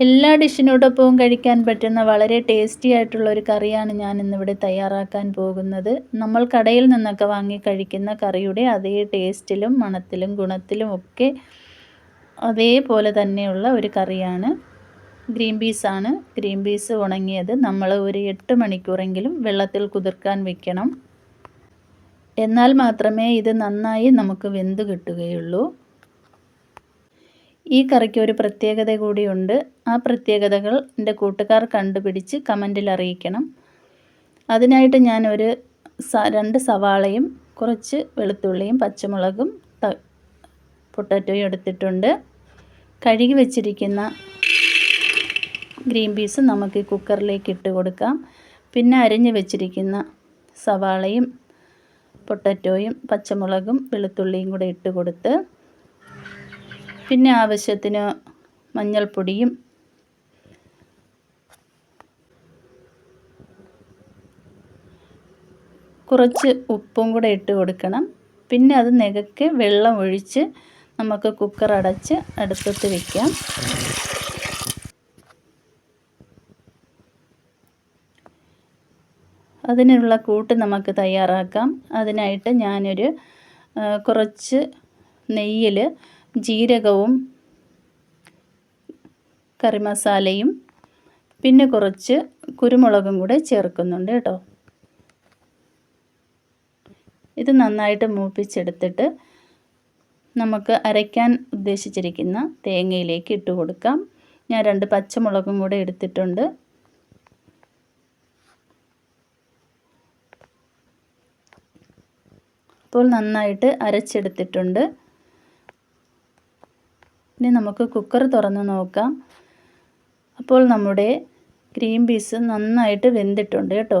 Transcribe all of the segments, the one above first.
എല്ലാ ഡിഷിനോടൊപ്പവും കഴിക്കാൻ പറ്റുന്ന വളരെ ടേസ്റ്റി ആയിട്ടുള്ള ഒരു കറിയാണ് ഞാൻ ഇന്നിവിടെ തയ്യാറാക്കാൻ പോകുന്നത്. നമ്മൾ കടയിൽ നിന്നൊക്കെ വാങ്ങി കഴിക്കുന്ന കറിയുടെ അതേ ടേസ്റ്റിലും മണത്തിലും ഗുണത്തിലും ഒക്കെ അതേപോലെ തന്നെയുള്ള ഒരു കറിയാണ്. ഗ്രീൻ പീസാണ് ഗ്രീൻ പീസ് ഉണങ്ങിയത് നമ്മൾ ഒരു എട്ട് മണിക്കൂറെങ്കിലും വെള്ളത്തിൽ കുതിർക്കാൻ വെക്കണം. എന്നാൽ മാത്രമേ ഇത് നന്നായി നമുക്ക് വെന്ത് കിട്ടുകയുള്ളൂ. ഈ കറിക്ക് ഒരു പ്രത്യേകത കൂടിയുണ്ട്. ആ പ്രത്യേകതകൾ എന്റെ കൂട്ടുകാർ കണ്ടുപിടിച്ച് കമന്റിൽ അറിയിക്കണം. അതിനായിട്ട് ഞാൻ ഒരു രണ്ട് സവാളയും കുറച്ച് വെളുത്തുള്ളിയും പച്ചമുളകും പൊട്ടാറ്റോയും എടുത്തിട്ടുണ്ട്. കഴുകി വെച്ചിരിക്കുന്ന ഗ്രീൻ പീസ് നമുക്ക് കുക്കറിലേക്ക് ഇട്ട് കൊടുക്കാം. പിന്നെ അരിഞ്ഞ് വെച്ചിരിക്കുന്ന സവാളയും പൊട്ടറ്റോയും പച്ചമുളകും വെളുത്തുള്ളിയും കൂടെ ഇട്ട് കൊടുത്ത് പിന്നെ ആവശ്യത്തിന് മഞ്ഞൾപ്പൊടിയും കുറച്ച് ഉപ്പും കൂടെ ഇട്ട് കൊടുക്കണം. പിന്നെ അത് നികക്ക് വെള്ളം ഒഴിച്ച് നമുക്ക് കുക്കർ അടച്ച് അടുപ്പത്ത് വയ്ക്കാം അതിനുള്ള കൂട്ട് നമുക്ക് തയ്യാറാക്കാം. അതിനായിട്ട് ഞാനൊരു കുറച്ച് നെയ്യിൽ ജീരകവും കറി മസാലയും പിന്നെ കുറച്ച് കുരുമുളകും കൂടെ ചേർക്കുന്നുണ്ട് കേട്ടോ. ഇത് നന്നായിട്ട് മൂപ്പിച്ചെടുത്തിട്ട് നമുക്ക് അരയ്ക്കാൻ ഉദ്ദേശിച്ചിരിക്കുന്ന തേങ്ങയിലേക്ക് ഇട്ട് കൊടുക്കാം. ഞാൻ രണ്ട് പച്ചമുളകും കൂടെ എടുത്തിട്ടുണ്ട്. അപ്പോൾ നന്നായിട്ട് അരച്ചെടുത്തിട്ടുണ്ട്. ഇനി നമുക്ക് കുക്കർ തുറന്ന് നോക്കാം. അപ്പോൾ നമ്മുടെ ഗ്രീൻ പീസ് നന്നായിട്ട് വെന്തിട്ടുണ്ട് കേട്ടോ.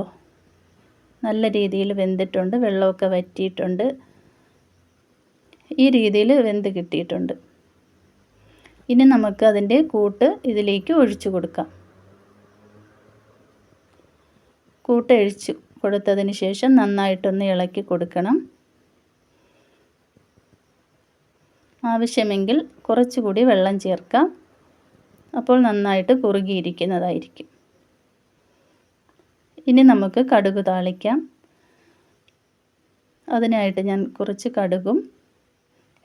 നല്ല രീതിയിൽ വെന്തിട്ടുണ്ട് വെള്ളമൊക്കെ വറ്റിയിട്ടുണ്ട്. ഈ രീതിയിൽ വെന്ത് കിട്ടിയിട്ടുണ്ട്. ഇനി നമുക്ക് അതിന്റെ കൂട്ട് ഇതിലേക്ക് ഒഴിച്ചു കൊടുക്കാം. കൂട്ട് ഒഴിച്ച് കൊടുത്തതിന് ശേഷം നന്നായിട്ടൊന്ന് ഇളക്കി കൊടുക്കണം. ആവശ്യമെങ്കിൽ കുറച്ചുകൂടി വെള്ളം ചേർക്കാം. അപ്പോൾ നന്നായിട്ട് കുറുകിയിരിക്കുന്നതായിരിക്കും. ഇനി നമുക്ക് കടുക് താളിക്കാം. അതിനായിട്ട് ഞാൻ കുറച്ച് കടുകും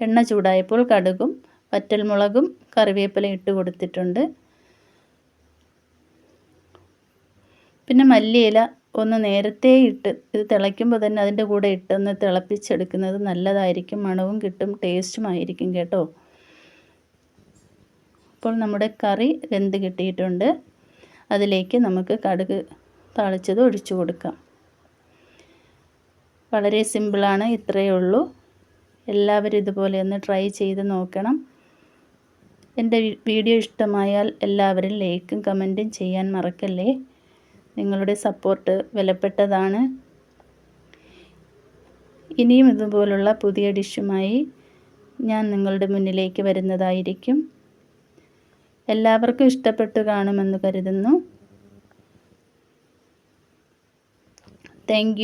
എണ്ണ ചൂടായപ്പോൾ കടുകും വറ്റൽമുളകും കറിവേപ്പില ഇട്ട് കൊടുത്തിട്ടുണ്ട്. പിന്നെ മല്ലിയില ഒന്ന് നേരത്തെ ഇട്ട് ഇത് തിളയ്ക്കുമ്പോൾ തന്നെ അതിന്റെ കൂടെ ഇട്ടൊന്ന് തിളപ്പിച്ചെടുക്കുന്നത് നല്ലതായിരിക്കും. മണവും കിട്ടും ടേസ്റ്റും ആയിരിക്കും കേട്ടോ. അപ്പോൾ നമ്മുടെ കറി വെന്ത് കിട്ടിയിട്ടുണ്ട്. അതിലേക്ക് നമുക്ക് കടുക് താളിച്ചത് ഒഴിച്ചു കൊടുക്കാം. വളരെ സിമ്പിളാണ് ഇത്രയേ ഉള്ളൂ. എല്ലാവരും ഇതുപോലെ ഒന്ന് ട്രൈ ചെയ്ത് നോക്കണം. എന്റെ വീഡിയോ ഇഷ്ടമായാൽ എല്ലാവരും ലൈക്കും കമന്റും ചെയ്യാൻ മറക്കല്ലേ? നിങ്ങളുടെ സപ്പോർട്ട് വിലപ്പെട്ടതാണ്. ഇനിയും ഇതുപോലുള്ള പുതിയ ഡിഷുമായി ഞാൻ നിങ്ങളുടെ മുന്നിലേക്ക് വരുന്നതായിരിക്കും. എല്ലാവർക്കും ഇഷ്ടപ്പെട്ടു കാണുമെന്ന് കരുതുന്നു. താങ്ക്